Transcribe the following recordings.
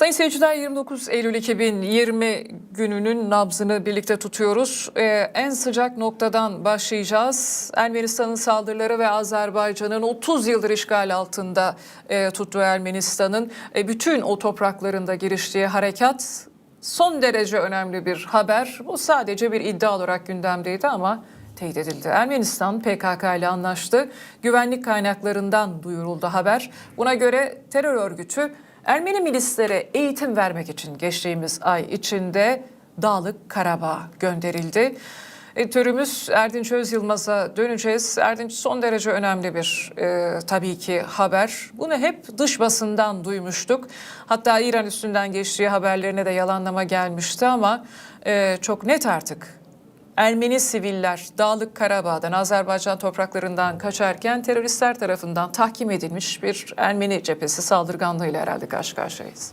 Sayın seyirciler 29 Eylül 2020 gününün nabzını birlikte tutuyoruz. Ee, en sıcak noktadan başlayacağız. Ermenistan'ın saldırıları ve Azerbaycan'ın 30 yıldır işgal altında e, tuttuğu Ermenistan'ın e, bütün o topraklarında giriştiği harekat son derece önemli bir haber. Bu sadece bir iddia olarak gündemdeydi ama teyit edildi. Ermenistan PKK ile anlaştı. Güvenlik kaynaklarından duyuruldu haber. Buna göre terör örgütü Ermeni milislere eğitim vermek için geçtiğimiz ay içinde Dağlık Karabağ gönderildi. Editörümüz Erdinç Öz döneceğiz. Erdinç son derece önemli bir e, tabii ki haber. Bunu hep dış basından duymuştuk. Hatta İran üstünden geçtiği haberlerine de yalanlama gelmişti ama e, çok net artık Ermeni siviller Dağlık Karabağ'dan, Azerbaycan topraklarından kaçarken teröristler tarafından tahkim edilmiş bir Ermeni cephesi saldırganlığıyla herhalde karşı karşıyayız.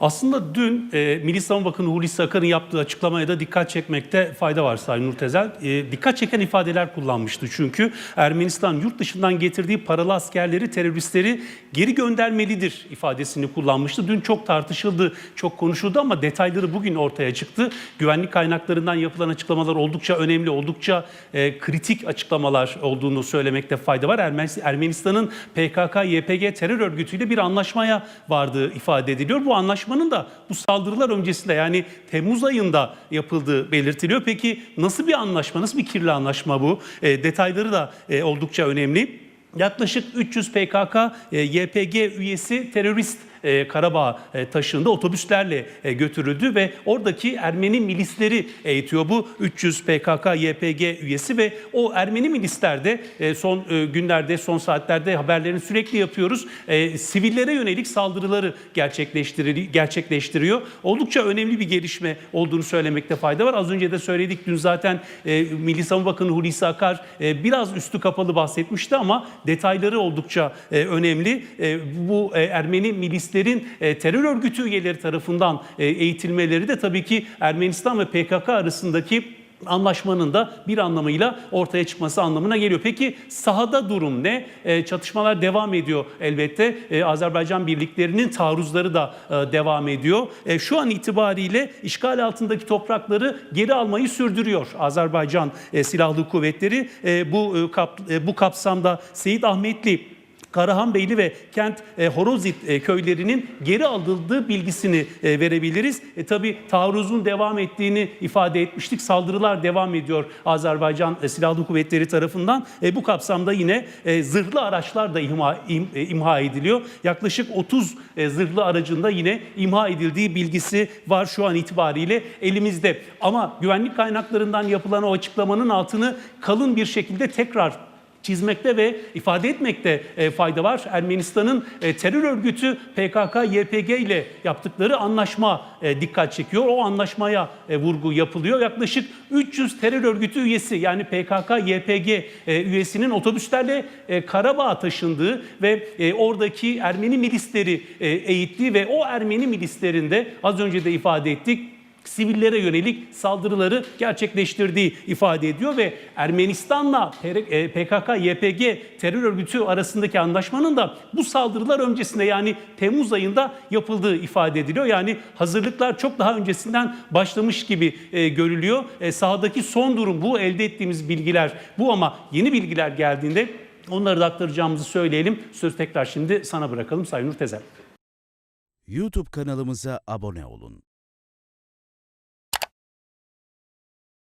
Aslında dün e, Milli Savunma Bakanı Hulusi Akar'ın yaptığı açıklamaya da dikkat çekmekte fayda var Sayın Nurtezel. E, dikkat çeken ifadeler kullanmıştı çünkü Ermenistan yurt dışından getirdiği paralı askerleri, teröristleri geri göndermelidir ifadesini kullanmıştı. Dün çok tartışıldı, çok konuşuldu ama detayları bugün ortaya çıktı. Güvenlik kaynaklarından yapılan açıklamalar oldukça önemli, oldukça e, kritik açıklamalar olduğunu söylemekte fayda var. Ermen- Ermenistan'ın PKK-YPG terör örgütüyle bir anlaşmaya vardığı ifade ediliyor. Bu anlaşmanın da bu saldırılar öncesinde yani Temmuz ayında yapıldığı belirtiliyor. Peki nasıl bir anlaşma, nasıl bir kirli anlaşma bu? E, detayları da e, oldukça önemli. Yaklaşık 300 PKK, e, YPG üyesi terörist e, Karabağ e, taşındı. Otobüslerle e, götürüldü ve oradaki Ermeni milisleri eğitiyor. Bu 300 PKK, YPG üyesi ve o Ermeni milislerde e, son e, günlerde, son saatlerde haberlerini sürekli yapıyoruz. E, Sivillere yönelik saldırıları gerçekleştiri- gerçekleştiriyor. Oldukça önemli bir gelişme olduğunu söylemekte fayda var. Az önce de söyledik dün zaten e, Milli Savunma Bakanı Hulusi Akar e, biraz üstü kapalı bahsetmişti ama detayları oldukça e, önemli. E, bu e, Ermeni milislerin e, terör örgütü üyeleri tarafından e, eğitilmeleri de tabii ki Ermenistan ve PKK arasındaki anlaşmanın da bir anlamıyla ortaya çıkması anlamına geliyor. Peki sahada durum ne? E, çatışmalar devam ediyor elbette. E, Azerbaycan birliklerinin taarruzları da e, devam ediyor. E, şu an itibariyle işgal altındaki toprakları geri almayı sürdürüyor Azerbaycan e, Silahlı Kuvvetleri. E, bu e, kap, e, bu kapsamda Seyit Ahmetli Karahanbeyli ve Kent e, Horozit e, köylerinin geri alındığı bilgisini e, verebiliriz. E, tabii taarruzun devam ettiğini ifade etmiştik. Saldırılar devam ediyor Azerbaycan e, Silahlı Kuvvetleri tarafından. E, bu kapsamda yine e, zırhlı araçlar da imha, im- e, imha ediliyor. Yaklaşık 30 e, zırhlı aracında yine imha edildiği bilgisi var şu an itibariyle elimizde. Ama güvenlik kaynaklarından yapılan o açıklamanın altını kalın bir şekilde tekrar çizmekte ve ifade etmekte e, fayda var. Ermenistan'ın e, terör örgütü PKK-YPG ile yaptıkları anlaşma e, dikkat çekiyor. O anlaşmaya vurgu yapılıyor. Yaklaşık 300 terör örgütü üyesi yani PKK-YPG üyesinin otobüslerle Karabağ'a taşındığı ve oradaki Ermeni milisleri eğittiği ve o Ermeni milislerinde az önce de ifade ettik sivillere yönelik saldırıları gerçekleştirdiği ifade ediyor ve Ermenistan'la PKK-YPG terör örgütü arasındaki anlaşmanın da bu saldırılar öncesinde yani Temmuz ayında yapıldığı ifade ediliyor. Yani hazırlıklar çok daha öncesinden başlamış gibi e, görülüyor. E, sahadaki son durum bu. Elde ettiğimiz bilgiler bu ama yeni bilgiler geldiğinde onları da aktaracağımızı söyleyelim. Söz tekrar şimdi sana bırakalım Sayın Nur Tezel. YouTube kanalımıza abone olun.